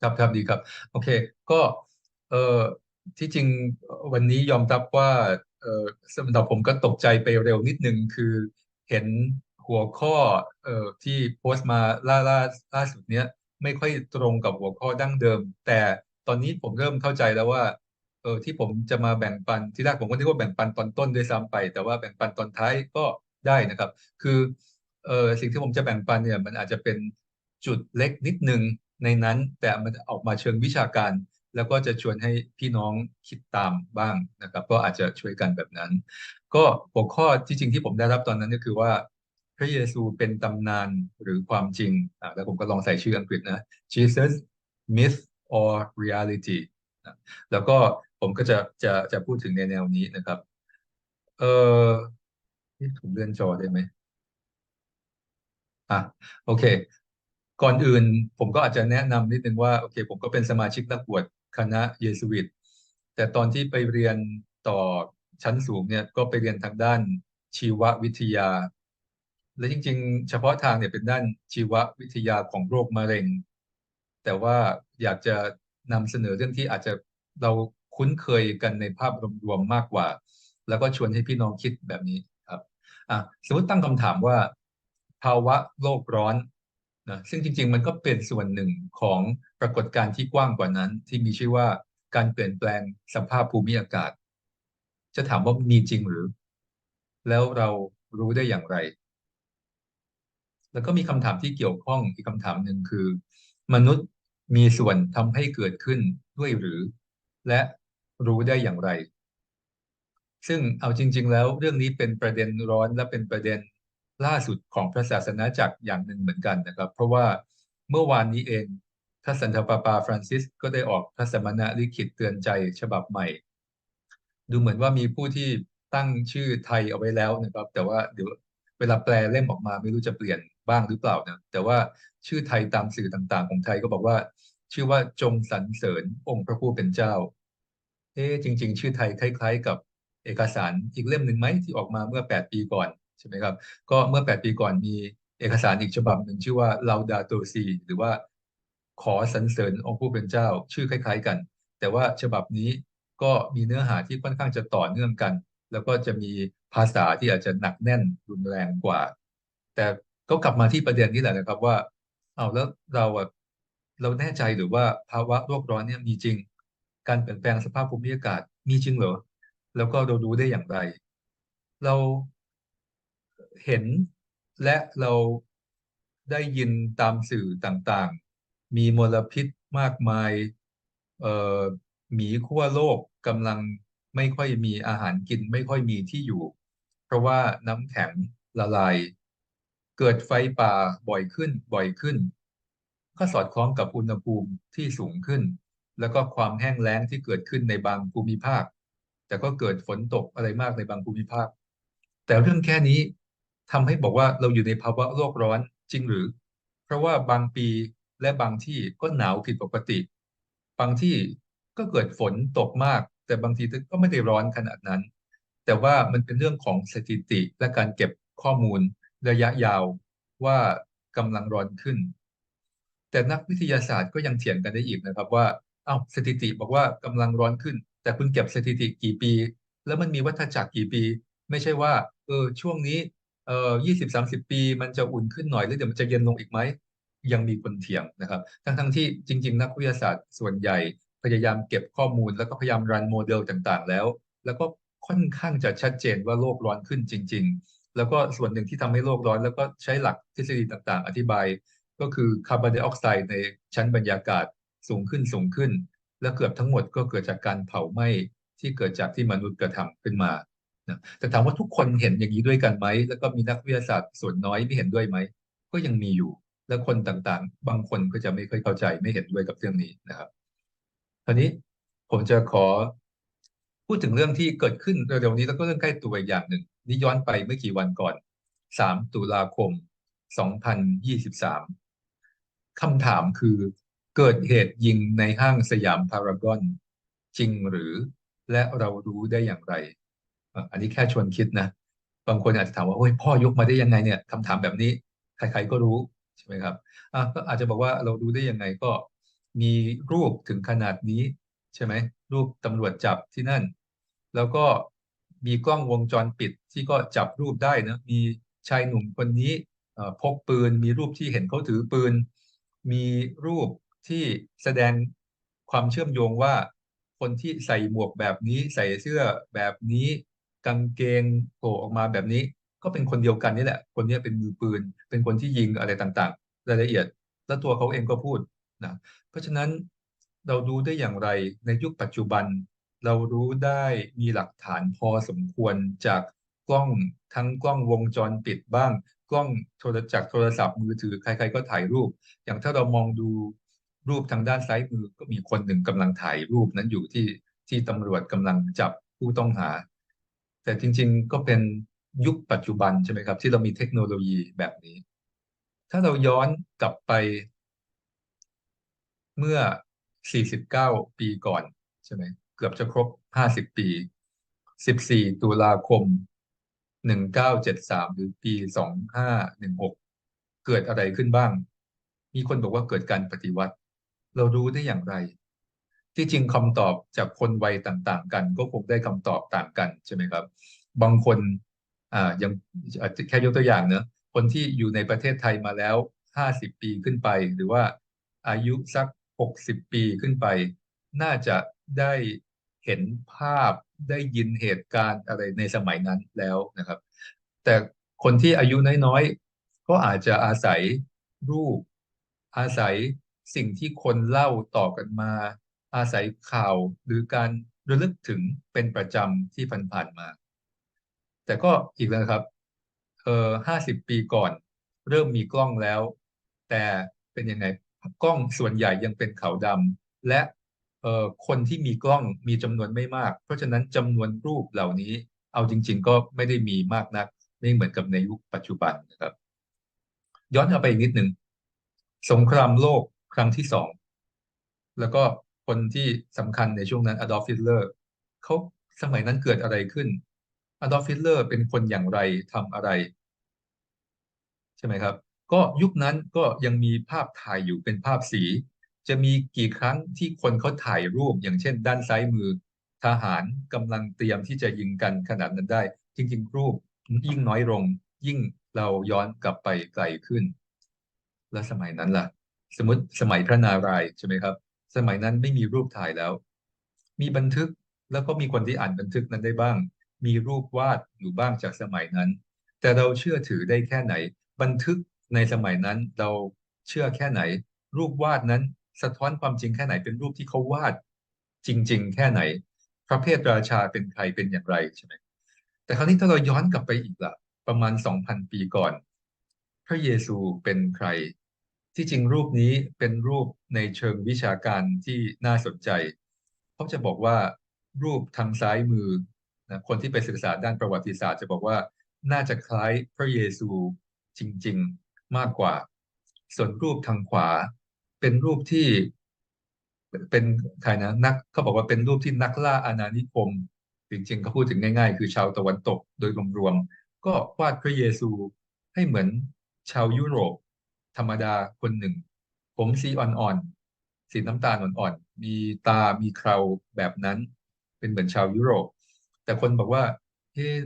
ครับครับดีครับ โอเค ก็เอ่อที่จริงวันนี้ยอมรับว่าเอ่อสำหรับผมก็ตกใจไปเร็วนิดนึงคือเห็นหัวข้อเอ่อที่โพสต์มาล่าล่าล่าสุดเนี้ยไม่ค่อยตรงกับหัวข้อดั้งเดิม แต่ตอนนี้ผมเริ่มเข้าใจแล้วว่าเออที่ผมจะมาแบ่งปันที่แรกผมก็นึกว่าแบ่งปันตอนต้นด้วยซ้ำไป แต่ว่าแบ่งปันตอนท้ายก็ได้นะครับ คือเออสิ่งที่ผมจะแบ่งปันเนี่ยมันอาจจะเป็นจุดเล็กนิดนึง ในนั้นแต่มันออกมาเชิงวิชาการ แล้วก็จะชวนให้พี่น้องคิดตามบ้างนะครับ ก็อาจจะช่วยกันแบบนั้น ก็หัวข้อที่จริงที่ผมได้รับตอนนั้นก็คือว่า พระเยซูเป็นตำนานหรือความจริงอ่าแล้วผมก็ลองใส่ชื่ออังกฤษนะ Jesus myth or reality นะแล้วก็ผมก็จะจะจะพูดถึงในแนวนี้นะครับ เออผมเลื่อนจอได้ไหมอะโอเค ก่อนอื่นผมก็อาจจะแนะนำนิดนึงว่าโอเค ผมก็เป็นสมาชิกนักบวชคณะเยสุวิตแต่ตอนที่ไปเรียนต่อชั้นสูงเนี่ยก็ไปเรียนทางด้านชีววิทยา และจริง ๆ เฉพาะทางเนี่ยเป็นด้านชีววิทยาของโรคมะเร็ง แต่ว่าอยากจะนำเสนอเรื่องที่อาจจะเราคุ้นเคยกันในภาพรวมๆมากกว่า แล้วก็ชวนให้พี่น้องคิดแบบนี้ครับอะสมมติตั้งคำถามว่า ภาวะโลกร้อน นะซึ่งจริงๆ มันก็เป็นส่วนหนึ่งของปรากฏการณ์ที่กว้างกว่านั้น ที่มีชื่อว่าการเปลี่ยนแปลงสภาพภูมิอากาศ จะถามว่ามีจริงหรือ แล้วเรารู้ได้อย่างไร แล้วก็มีคำถามที่เกี่ยวข้องอีกคำถามหนึ่งคือ มนุษย์มีส่วนทำให้เกิดขึ้นด้วยหรือ และรู้ได้อย่างไร ซึ่งเอาจริง ๆ แล้วเรื่องนี้เป็นประเด็นร้อนและเป็นประเด็น ล่าสุดของพระศาสนาจักรอย่างหนึ่งเหมือนกันนะครับ เพราะว่าเมื่อวานนี้เองท่านสันตปาปาฟรานซิสก็ได้ออกพระสมณลิขิตเตือนใจฉบับใหม่ ดูเหมือนว่ามีผู้ที่ตั้งชื่อไทยเอาไว้แล้วนะครับ แต่ว่าเดี๋ยวเวลาแปลเล่มออกมาไม่รู้จะเปลี่ยนบ้างหรือเปล่านะแต่ว่าชื่อไทยตามสื่อต่างๆ ของไทยก็บอกว่า ชื่อว่าจงสรรเสริญองค์พระผู้เป็นเจ้าเอ๊จริง ๆ ชื่อไทยคล้าย ๆ กับเอกสารอีกเล่มหนึ่งไหมที่ออกมาเมื่อ 8 ปีก่อน ช่ไหมครับ ก็เมื่อ 8 ปีก่อนมีเอกสารอีกฉบับหนึ่งชื่อว่า Laudato Si หรือว่าขอสรรเสริญองค์ผู้เป็นเจ้า ชื่อคล้าย ๆกัน แต่ว่าฉบับนี้ก็มีเนื้อหาที่ค่อนข้างจะต่อเนื่องกัน แล้วก็จะมีภาษาที่อาจจะหนักแน่นรุนแรงกว่า แต่ก็กลับมาที่ประเด็นนี้แหละนะครับว่า เอาแล้วเราอะเราแน่ใจหรือว่าภาวะโลกร้อนเนี่ยมีจริง การเปลี่ยนแปลงสภาพภูมิอากาศมีจริงเหรอ แล้วก็เรารู้ได้อย่างไร เรา เห็นและเราได้ยินตามสื่อต่างๆ มีมลพิษมากมายหมีขั้วโลกกำลังไม่ค่อยมีอาหารกินไม่ค่อยมีที่อยู่ เพราะว่าน้ำแข็งละลาย เกิดไฟป่าบ่อยขึ้นบ่อยขึ้น ก็สอดคล้องกับอุณหภูมิที่สูงขึ้น แล้วก็ความแห้งแล้งที่เกิดขึ้นในบางภูมิภาค แต่ก็เกิดฝนตกอะไรมากในบางภูมิภาค แต่เรื่องแค่นี้ ทำให้บอกว่าเราอยู่ในภาวะโลกร้อนจริงหรือ เพราะว่าบางปีและบางที่ก็หนาวผิดปกติ บางที่ก็เกิดฝนตกมาก แต่บางทีก็ไม่ได้ร้อนขนาดนั้น แต่ว่ามันเป็นเรื่องของสถิติและการเก็บข้อมูลระยะยาวว่ากำลังร้อนขึ้น แต่นักวิทยาศาสตร์ก็ยังเถียงกันได้อีกนะครับว่าเอา้าสถิติบอกว่ากำลังร้อนขึ้น แต่คุณเก็บสถิติกี่ปี แล้วมันมีวัฏจักรกี่ปี ไม่ใช่ว่า เออช่วงนี้ เอ่อยี่สิบสามสิบปี มันจะอุ่นขึ้นหน่อยแล้วเดี๋ยวมันจะเย็นลงอีกไหมยังมีคนเถียงนะครับ ทั้งทั้งที่จริง ๆ นักวิทยาศาสตร์ส่วนใหญ่พยายามเก็บข้อมูล แล้วก็พยายามรันโมเดลต่างๆ แล้ว แล้วก็ค่อนข้างจะชัดเจนว่าโลกร้อนขึ้นจริง ๆ แล้วก็ส่วนหนึ่งที่ทำให้โลกร้อน แล้วก็ใช้หลักทฤษฎีต่างๆ อธิบาย ก็คือคาร์บอนไดออกไซด์ในชั้นบรรยากาศสูงขึ้นสูงขึ้น และเกือบทั้งหมดก็เกิดจากการเผาไหม้ที่เกิดจากที่มนุษย์กระทำขึ้นมา นะแต่ถามว่าทุกคนเห็นอย่างนี้ด้วยกันไหม แล้วก็มีนักวิทยาศาสตร์ส่วนน้อยไม่เห็นด้วยไหม ก็ยังมีอยู่ และคนต่างๆ บางคนก็จะไม่ค่อยเข้าใจไม่เห็นด้วยกับเรื่องนี้นะครับคราวนี้ผมจะขอพูดถึงเรื่องที่เกิดขึ้นเร็วๆนี้แล้วก็เรื่องใกล้ตัวอีกอย่างหนึ่งนี่ย้อนไปเมื่อกี่วันก่อน 3 ตุลาคม 2023 คำถามคือเกิดเหตุยิงในห้างสยามพารากอนจริงหรือ และเรารู้ได้อย่างไร อันนี้แค่ชวนคิดนะบางคนอาจจะถามว่าโอ้ยพ่อยกมาได้ยังไงเนี่ยคำถามแบบนี้ใครๆก็รู้ใช่ไหมครับอะก็อาจจะบอกว่าเรารู้ได้ยังไงก็มีรูปถึงขนาดนี้ใช่ไหมรูปตำรวจจับที่นั่น แล้วก็มีกล้องวงจรปิดที่ก็จับรูปได้นะมีชายหนุ่มคนนี้พกปืน มีรูปที่เห็นเขาถือปืน มีรูปที่แสดงความเชื่อมโยงว่า คนที่ใส่หมวกแบบนี้ใส่เสื้อแบบนี้ กางเกงโผล่ออกมาแบบนี้ ก็เป็นคนเดียวกันนี่แหละ คนนี้เป็นมือปืน เป็นคนที่ยิงอะไรต่างๆ รายละเอียด แล้วตัวเขาเองก็พูดนะเพราะฉะนั้นเราดูได้อย่างไรในยุคปัจจุบัน เรารู้ได้มีหลักฐานพอสมควรจากกล้องทั้งกล้องวงจรปิดบ้าง กล้องโทรจักโทรศัพท์มือถือใคร ๆ ก็ถ่ายรูป อย่างถ้าเรามองดูรูปทางด้านซ้ายมือก็มีคนหนึ่งกำลังถ่ายรูปนั้นอยู่ที่ที่ตำรวจกำลังจับผู้ต้องหา แต่จริง ๆ ก็เป็นยุคปัจจุบันใช่ไหมครับ ที่เรามีเทคโนโลยีแบบนี้ ถ้าเราย้อนกลับไปเมื่อ 49 ปีก่อนใช่ไหมเกือบจะครบ 50 ปี 14 ตุลาคม 1973 หรือปี 2516 เกิดอะไรขึ้นบ้าง มีคนบอกว่าเกิดการปฏิวัติ เรารู้ได้อย่างไร ที่จริงคำตอบจากคนวัยต่าง ๆ กัน ก็คงได้คำตอบต่างกันใช่ไหมครับ บางคนอ่ายังแค่ยกตัวอย่างเนอะคนที่อยู่ในประเทศไทยมาแล้วห้าสิบปีขึ้นไป หรือว่าอายุสักหกสิบปีขึ้นไป น่าจะได้เห็นภาพได้ยินเหตุการณ์อะไรในสมัยนั้นแล้วนะครับ แต่คนที่อายุน้อยๆ ก็อาจจะอาศัยรูป อาศัยสิ่งที่คนเล่าต่อกันมา อาศัยข่าวหรือการระลึกถึงเป็นประจำที่ผ่านๆมา แต่ก็อีกแล้วครับ เออห้าสิบปีก่อน เริ่มมีกล้องแล้ว แต่เป็นยังไงกล้องส่วนใหญ่ยังเป็นขาวดำและเออคนที่มีกล้องมีจำนวนไม่มาก เพราะฉะนั้นจำนวนรูปเหล่านี้ เอาจริง ๆ ก็ไม่ได้มีมากนักไม่เหมือนกับในยุคปัจจุบันนะครับ ย้อนกลับไปอีกนิดหนึ่งสงครามโลกครั้งที่สองแล้วก็ คนที่สำคัญในช่วงนั้นอดอล์ฟฟิลเลอร์เขาสมัยนั้นเกิดอะไรขึ้นอดอล์ฟฟิลเลอร์เป็นคนอย่างไรทำอะไร ใช่ไหมครับ ก็ยุคนั้นก็ยังมีภาพถ่ายอยู่เป็นภาพสี จะมีกี่ครั้งที่คนเขาถ่ายรูปอย่างเช่น ด้านซ้ายมือ ทหารกำลังเตรียมที่จะยิงกันขนาดนั้นได้ จริง ๆ รูปยิ่งน้อยลงยิ่งเราย้อนกลับไปไกลขึ้น แล้วสมัยนั้นล่ะ สมมติสมัยพระนารายณ์ใช่ไหมครับ สมัยนั้นไม่มีรูปถ่ายแล้ว มีบันทึกแล้วก็มีคนที่อ่านบันทึกนั้นได้บ้าง มีรูปวาดอยู่บ้างจากสมัยนั้น แต่เราเชื่อถือได้แค่ไหน บันทึกในสมัยนั้นเราเชื่อแค่ไหน รูปวาดนั้นสะท้อนความจริงแค่ไหนเป็นรูปที่เขาวาด จริง ๆ แค่ไหน พระเพทราชาเป็นใครเป็นอย่างไรใช่ไหมแต่คราวนี้ถ้าเราย้อนกลับไปอีกละประมาณสองพันปีก่อน พระเยซูเป็นใคร ที่จริงรูปนี้เป็นรูปในเชิงวิชาการที่น่าสนใจ เขาจะบอกว่ารูปทางซ้ายมือนะคนที่ไปศึกษาด้านประวัติศาสตร์ จะบอกว่าน่าจะคล้ายพระเยซูจริง ๆมากกว่า ส่วนรูปทางขวา เป็นรูปที่เป็นใครนะนักเขาบอกว่าเป็นรูปที่นักล่าอาณานิคม จริงๆเขาพูดถึงง่าย ๆ คือชาวตะวันตกโดยรวมๆก็วาดพระเยซูให้เหมือนชาวยุโรป ธรรมดาคนหนึ่ง ผมสีอ่อนๆสีน้ำตาลอ่อนๆมีตามีเคราแบบนั้น เป็นเหมือนชาวยุโรป แต่คนบอกว่า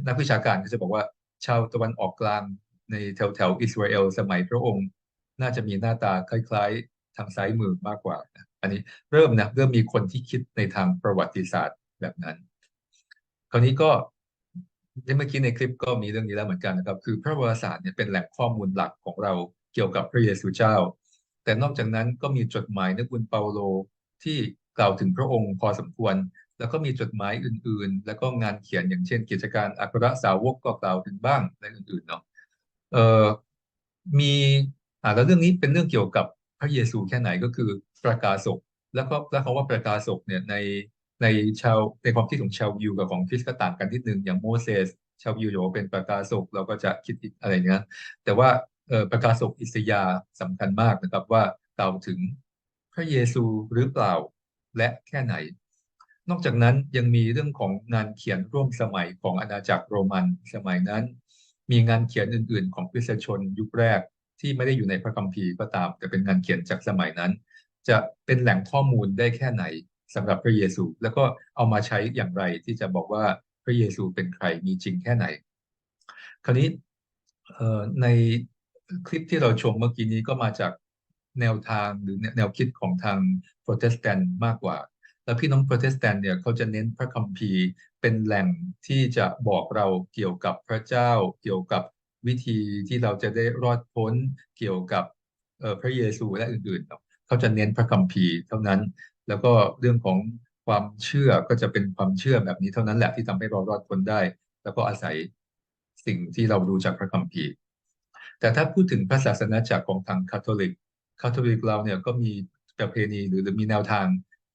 นักวิชาการก็จะบอกว่า ชาวตะวันออกกลางในแถวแถวอิสราเอลสมัยพระองค์ น่าจะมีหน้าตาคล้ายๆ ทางซ้ายมือมากกว่าอันนี้เริ่มนะเริ่มมีคนที่คิดในทางประวัติศาสตร์แบบนั้น คราวนี้ก็เมื่อกี้ในคลิปก็มีเรื่องนี้แล้วเหมือนกันนะครับ คือพระประวัติศาสตร์เนี่ยเป็นแหล่งข้อมูลหลักของเรา เกี่ยวกับพระเยซูเจ้า แต่นอกจากนั้นก็มีจดหมายนักบุญเปาโลที่กล่าวถึงพระองค์พอสมควร แล้วก็มีจดหมายอื่นๆ แล้วก็งานเขียนอย่างเช่น กิจการอัครสาวกก็กล่าวถึงบ้างและอื่นๆเนาะเอ่อมีอ่าแล้วเรื่องนี้เป็นเรื่องเกี่ยวกับพระเยซูแค่ไหนก็คือประกาศกแล้วก็แล้วเขาว่าประกาศกเนี่ยในในชาวในความคิดของชาวยิวกับของคริสต์ก็ต่างกันนิดนึงอย่างโมเสสชาวยิวจะเป็นประกาศกเราก็จะคิดอะไรเงี้ยแต่ว่า ประกาศกอิสยาสำคัญมากนะครับว่ากล่าวถึงพระเยซูหรือเปล่าและแค่ไหน นอกจากนั้นยังมีเรื่องของงานเขียนร่วมสมัยของอาณาจักรโรมันสมัยนั้น มีงานเขียนอื่น ๆ ของคริสตชนยุคแรกที่ไม่ได้อยู่ในพระคัมภีร์ก็ตาม แต่เป็นงานเขียนจากสมัยนั้นจจะเป็นแหล่งข้อมูลได้แค่ไหนสำหรับพระเยซู แล้วก็เอามาใช้อย่างไรที่จะบอกว่าพระเยซูเป็นใครมีจริงแค่ไหน คราวนี้ใน คลิปที่เราชมเมื่อกี้นี้ก็มาจากแนวทางหรือแนวคิดของทางโปรเตสแตนต์มากกว่า แล้วพี่น้องโปรเตสแตนต์เนี่ยเขาจะเน้นพระคัมภีร์เป็นแหล่งที่จะบอกเราเกี่ยวกับพระเจ้า เกี่ยวกับวิธีที่เราจะได้รอดพ้นเกี่ยวกับพระเยซูและอื่นๆเขาจะเน้นพระคัมภีร์เท่านั้น แล้วก็เรื่องของความเชื่อก็จะเป็นความเชื่อแบบนี้เท่านั้นแหละที่ทำให้เรารอดพ้นได้ แล้วก็อาศัยสิ่งที่เราดูจากพระคัมภีร์ แต่ถ้าพูดถึงพระศาสนาจักรของทางคาทอลิกคาทอลิกเราเนี่ยก็มีประเพณีหรือมีแนวทาง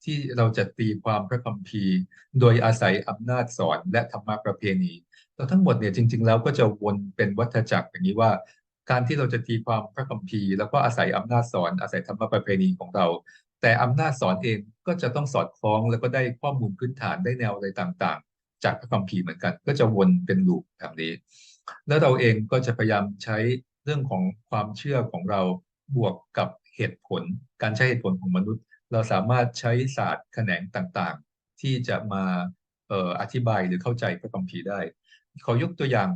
ที่เราจะตีความพระคัมภีร์ โดยอาศัยอำนาจสอนและธรรมะประเพณีแล้วทั้งหมดเนี่ยจริง ๆ แล้วก็จะวนเป็นวัฏจักรอย่างนี้ว่า การที่เราจะตีความพระคัมภีร์ แล้วก็อาศัยอำนาจสอนอาศัยธรรมะประเพณีของเรา แต่อำนาจสอนเองก็จะต้องสอดคล้องแล้วก็ได้ข้อมูลพื้นฐานได้แนวอะไรต่างๆ จากพระคัมภีร์เหมือนกัน ก็จะวนเป็นลูปแบบนี้ แล้วเราเองก็จะพยายามใช้ เรื่องของความเชื่อของเราบวกกับเหตุผล การใช้เหตุผลของมนุษย์ เราสามารถใช้ศาสตร์แขนงต่างๆ ที่จะมาอธิบายหรือเข้าใจพระคัมภีร์ได้ ขอยกตัวอย่าง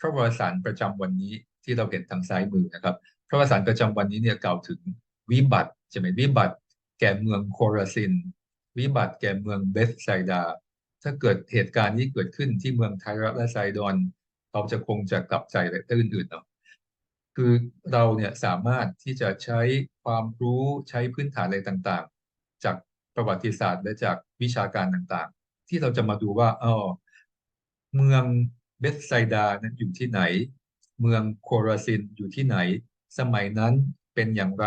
พระวสารประจำวันนี้ที่เราเห็นทางซ้ายมือนะครับ พระวสารประจำวันนี้เนี่ยกล่าวถึงวิบัติใช่ไหมวิบัติ แก่เมืองโคราซิน วิบัติแก่เมืองเบสไซดา ถ้าเกิดเหตุการณ์นี้เกิดขึ้นที่เมืองไทรัสและไซดอน เราจะคงจะกลับใจและอื่นๆเนาะ คือเราเนี่ยสามารถที่จะใช้ความรู้ใช้พื้นฐานอะไรต่างๆ จากประวัติศาสตร์และจากวิชาการต่างๆ ที่เราจะมาดูว่าอ๋อเมืองเบสไซดานั้นอยู่ที่ไหน เมืองโคราซินอยู่ที่ไหน สมัยนั้นเป็นอย่างไร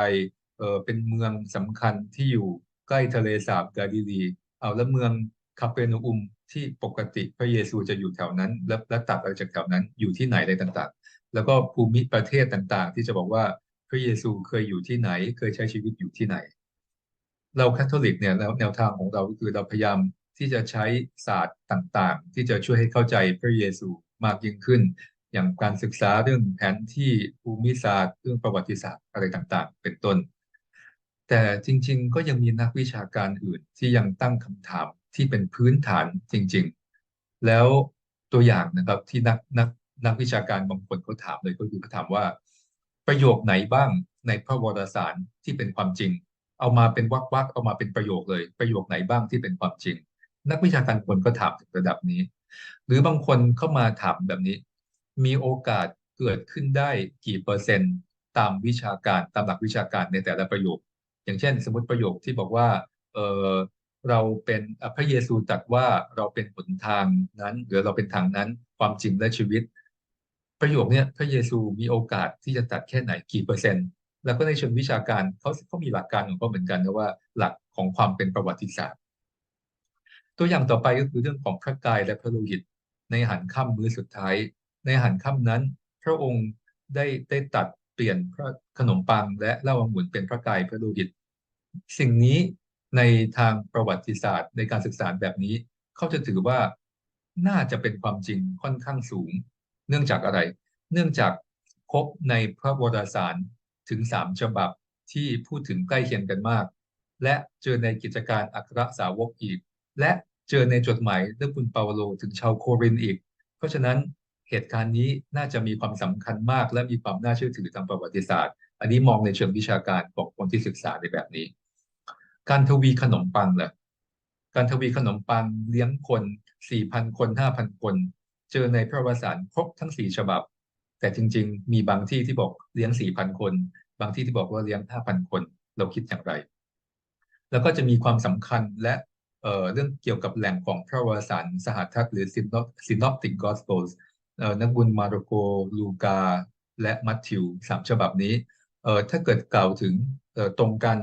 เออเป็นเมืองสำคัญที่อยู่ใกล้ทะเลสาบกาลิลีเอาแล้วเมืองคาเปนูอุมที่ปกติพระเยซูจะอยู่แถวนั้น และและตัดออกจากแถวนั้นอยู่ที่ไหนอะไรต่างๆ แล้วก็ภูมิประเทศต่าง ๆ ที่จะบอกว่าพระเยซูเคยอยู่ที่ไหน เคยใช้ชีวิตอยู่ที่ไหน เราคาทอลิกเนี่ยแนวทางของเราคือเราพยายามที่จะใช้ศาสตร์ต่างๆ ที่จะช่วยให้เข้าใจพระเยซูมากยิ่งขึ้น อย่างการศึกษาเรื่องแผนที่ภูมิศาสตร์เรื่องประวัติศาสตร์อะไรต่างๆ เป็นต้น แต่จริง ๆ ก็ยังมีนักวิชาการอื่นที่ยังตั้งคำถามที่เป็นพื้นฐานจริง ๆ แล้วตัวอย่างนะครับที่นักนัก นักวิชาการบางคนเขาถามเลยก็คือเขาถามว่า ประโยคไหนบ้างในพระวรสารที่เป็นความจริง เอามาเป็นวักๆเอามาเป็นประโยคเลย ประโยคไหนบ้างที่เป็นความจริง นักวิชาการคนก็ถามถึงระดับนี้ หรือบางคนเข้ามาถามแบบนี้ มีโอกาสเกิดขึ้นได้กี่เปอร์เซ็นต์ ตามวิชาการตามหลักวิชาการในแต่ละประโยค อย่างเช่น สมมติประโยคที่บอกว่าเออเราเป็นพระเยซูตรัสว่าเราเป็นหนทางนั้น หรือเราเป็นทางนั้นความจริงและชีวิต ประโยคนี้พระเยซูมีโอกาสที่จะตัดแค่ไหนกี่เปอร์เซ็นต์ แล้วก็ในเชิงวิชาการเขาเขามีหลักการของเขาเหมือนกันนะว่าหลักของความเป็นประวัติศาสตร์ ตัวอย่างต่อไปก็คือเรื่องของพระกายและพระโลหิต ในหันค่ำมื้อสุดท้าย ในหันค่ำนั้น พระองค์ได้ได้ตัดเปลี่ยนพระขนมปังและเหล้าองุ่นเป็นพระกายพระโลหิต สิ่งนี้ในทางประวัติศาสตร์ในการศึกษาแบบนี้ เขาจะถือว่าน่าจะเป็นความจริงค่อนข้างสูง เนื่องจากอะไร เนื่องจากพบในพระวรสารถึงสามฉบับที่พูดถึงใกล้เคียงกันมาก และเจอในกิจการอัครสาวกอีก และเจอในจดหมายเรื่องคุณเปาโลถึงชาวโครินอีก เพราะฉะนั้นเหตุการณ์นี้น่าจะมีความสำคัญมาก และมีความน่าเชื่อถือทางประวัติศาสตร์ อันนี้มองในเชิงวิชาการของคนที่ศึกษาในแบบนี้ การทวีขนมปังล่ะการทวีขนมปังเลี้ยงคน 4,000 คน 5,000 คน เจอในพระวสารครบทั้ง4ฉบับ แต่จริง ๆ มีบางที่ที่บอกเลี้ยง4,000คน บางที่ที่บอกว่าเลี้ยง5,000คน เราคิดอย่างไร แล้วก็จะมีความสำคัญและเเรื่องเกี่ยวกับแหล่งของพระวสารสหัทักหรือ synoptic gospels นักบุญมาระโก ลูกา และมัทธิวสามฉบับนี้ ถ้าเกิดกล่าวถึงตรงกัน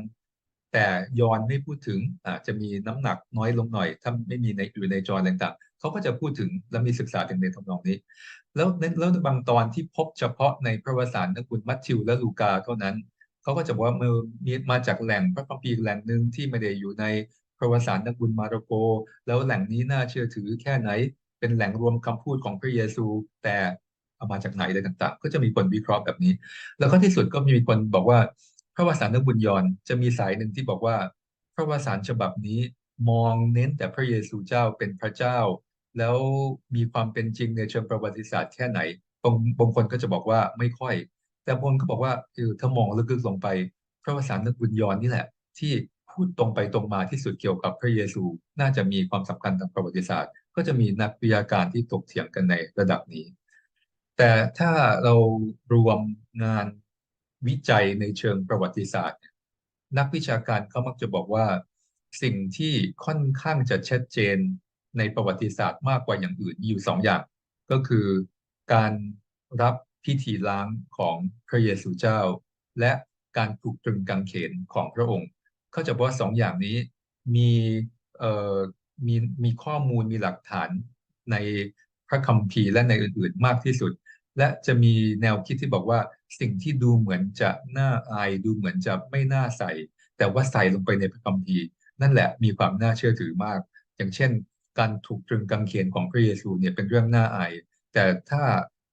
แต่ยอนไม่พูดถึงอาจจะมีน้ำหนักน้อยลงหน่อย ถ้าไม่มีในอยู่ในจอต่างๆ เขาก็จะพูดถึงและมีศึกษาถึงในทำนองนี้ แล้วแล้วบางตอนที่พบเฉพาะในพระวสารนักบุญมัทธิวและลูกาเท่านั้นเขาก็จะบอกว่ามือมีมาจากแหล่งพระคัมภีร์แหล่งหนึ่งที่ไม่ได้อยู่ในประวัติศาสตร์นักบุญมาระโก แล้วแหล่งนี้น่าเชื่อถือแค่ไหน เป็นแหล่งรวมคำพูดของพระเยซู แต่เอามาจากไหนอะไรต่าง ๆ ก็จะมีคนวิเคราะห์แบบนี้ แล้วก็ที่สุดก็มีคนบอกว่า พระวสารนักบุญยอนจะมีสายหนึ่งที่บอกว่า พระวสารฉบับนี้มองเน้นแต่พระเยซูเจ้าเป็นพระเจ้า แล้วมีความเป็นจริงในเชิงประวัติศาสตร์แค่ไหน บางบางคนก็จะบอกว่าไม่ค่อย แต่บางคนก็บอกว่าเออถ้ามองลึกๆลงไป พระวสารนักบุญยอนนี่แหละ ที่พูดตรงไปตรงมาที่สุดเกี่ยวกับพระเยซู น่าจะมีความสำคัญทางประวัติศาสตร์ ก็จะมีนักวิทยาการที่ถกเถียงกันในระดับนี้ แต่ถ้าเรารวมงานวิจัยในเชิงประวัติศาสตร์ นักวิชาการเขามักจะบอกว่าสิ่งที่ค่อนข้างจะชัดเจน ในประวัติศาสตร์มากกว่าอย่างอื่นมีอยู่สองอย่าง ก็คือการรับพิธีล้างของพระเยซูเจ้า และการถูกตรึงกางเขนของพระองค์ เขาจะบอกว่าสองอย่างนี้มีเอ่อมีมีข้อมูลมีหลักฐานในพระคัมภีร์และในอื่นๆมากที่สุด และจะมีแนวคิดที่บอกว่าสิ่งที่ดูเหมือนจะน่าอายดูเหมือนจะไม่น่าใส่ แต่ว่าใส่ลงไปในพระคัมภีร์ นั่นแหละมีความน่าเชื่อถือมาก อย่างเช่น การถูกตรึงกางเขนของพระเยซูเนี่ยเป็นเรื่องน่าอาย แต่ถ้า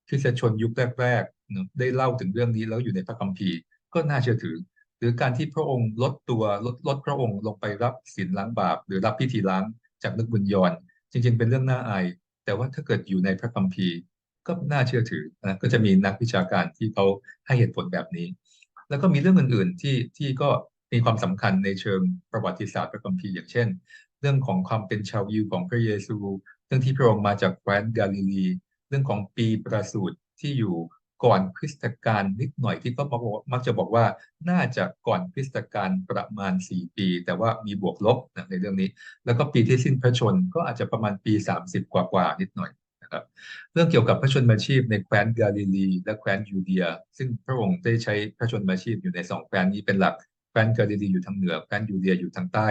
คริสตชนยุคแรกๆได้เล่าถึงเรื่องนี้แล้วอยู่ในพระคัมภีร์ก็น่าเชื่อถือ หรือการที่พระองค์ลดตัวลดลดพระองค์ลงไปรับศีลล้างบาป หรือรับพิธีล้างจากนึกบุญยอนจริง ๆ เป็นเรื่องน่าอาย แต่ว่าถ้าเกิดอยู่ในพระคัมภีร์ก็น่าเชื่อถือนะก็จะมีนักวิชาการที่เขาให้เหตุผลแบบนี้ แล้วก็มีเรื่องอื่นๆที่ที่ก็มีความสำคัญในเชิงประวัติศาสตร์พระคัมภีร์อย่างเช่น เรื่องของความเป็นชาวยิวของพระเยซู เรื่องที่พระองค์มาจากแคว้นกาลิลี เรื่องของปีประสูติที่อยู่ก่อนคริสตกาลนิดหน่อยที่ก็มักจะบอกว่าน่าจะก่อนคริสตกาลประมาณ 4 ปี แต่ว่ามีบวกลบนะในเรื่องนี้ แล้วก็ปีที่สิ้นพระชนก็อาจจะประมาณปี 30 กว่ากว่านิดหน่อยนะครับเรื่องเกี่ยวกับพระชนมาชีพในแคว้นกาลิลี และแคว้นยูเดีย ซึ่งพระองค์ได้ใช้พระชนมาชีพอยู่ในสองแคว้นนี้เป็นหลักแคว้นกาลิลีอยู่ทางเหนือแคว้นยูเดียอยู่ทางใต้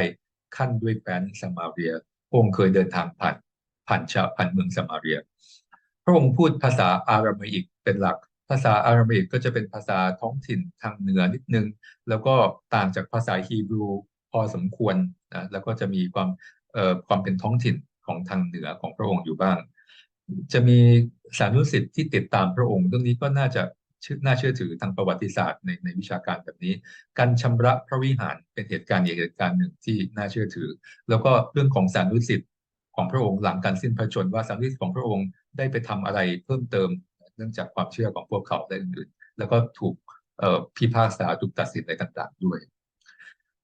ขั้นด้วยแคว้นสมาเรีย พระองค์เคยเดินทางผ่านผ่านชาวผ่านเมืองสมาเรีย พระองค์พูดภาษาอารามอิกเป็นหลัก ภาษาอารามอิกก็จะเป็นภาษาท้องถิ่นทางเหนือนิดนึง แล้วก็ต่างจากภาษาฮีบรูพอสมควรนะแล้วก็จะมีความเอ่อความเป็นท้องถิ่นของทางเหนือของพระองค์อยู่บ้าง จะมีสานุสิทธิ์ที่ติดตามพระองค์เรื่องนี้ก็น่าจะ น่าเชื่อถือทางประวัติศาสตร์ในในวิชาการแบบนี้ การชำระพระวิหารเป็นเหตุการณ์เหตุการณ์หนึ่งที่น่าเชื่อถือ แล้วก็เรื่องของสานุสิทธิ์ของพระองค์หลังการสิ้นพระชนว่าสานุสิทธิ์ของพระองค์ได้ไปทำอะไรเพิ่มเติม เนื่องจากความเชื่อของพวกเขาและอื่นๆแล้วก็ถูกพิพากษาถูกตัดสินอะไรต่าง ๆ ด้วย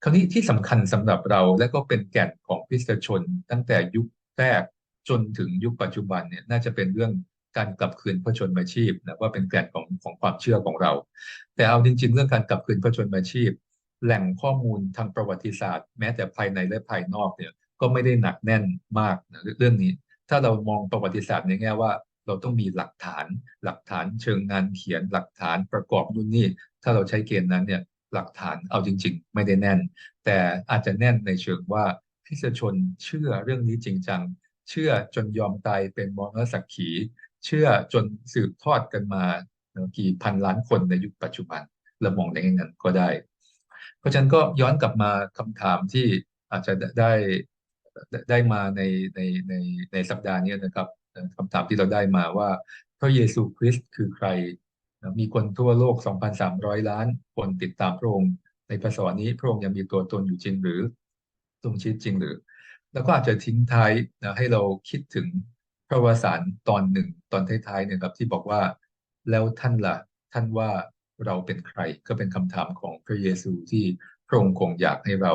คราวนี้ที่สำคัญสำหรับเราและก็เป็นแก่นของคริสตชนตั้งแต่ยุคแรกจนถึงยุคปัจจุบันเนี่ยน่าจะเป็นเรื่อง การกลับคืนพระชนมาชีพนะว่าเป็นแก่นของของความเชื่อของเรา แต่เอาจริง ๆ เรื่องการกลับคืนพระชนมาชีพ แหล่งข้อมูลทางประวัติศาสตร์ แม้แต่ภายในและภายนอกเนี่ยก็ไม่ได้หนักแน่นมากนะเรื่องนี้ ถ้าเรามองประวัติศาสตร์ในแง่ว่า เราต้องมีหลักฐาน หลักฐานเชิงงานเขียนหลักฐานประกอบนู่นนี่ ถ้าเราใช้เกณฑ์นั้นเนี่ยหลักฐานเอาจริง ๆ ไม่ได้แน่น แต่อาจจะแน่นในเชิงว่าพิสชนเชื่อเรื่องนี้จริงจังเชื่อจนยอมตายเป็นมรณสักขี เชื่อจนสืบทอดกันมากี่พันล้านคนในยุคปัจจุบันเรามองในงั้นก็ได้ เพราะฉะนั้นก็ย้อนกลับมาคำถามที่อาจจะได้ได้มาในในในในสัปดาห์นี้นะครับคำถามที่เราได้มาว่า พระเยซูคริสต์คือใคร มีคนทั่วโลก 2,300 ล้าน คนติดตามพระองค์ในภาษานี้พระองค์ยังมีตัวตนอยู่จริงหรือทรงชีวิตจริงหรือ แล้วก็อาจจะทิ้งท้ายนะให้เราคิดถึง ระวสารตอนหนึ่งตอนท้ายๆเนี่ยครับที่บอกว่าแล้วท่านละ่ะ ท่านว่าเราเป็นใครก็เป็นคำถามของพระเยซูที่พระองค์คงอยากให้เรา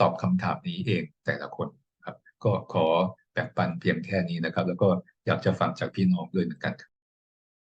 ตอบคำถามนี้เองแต่ละคนครับ ก็ขอแบ่งปันเพียงแค่นี้นะครับ แล้วก็อยากจะฟังจากพี่น้องด้วยเหมือนกัน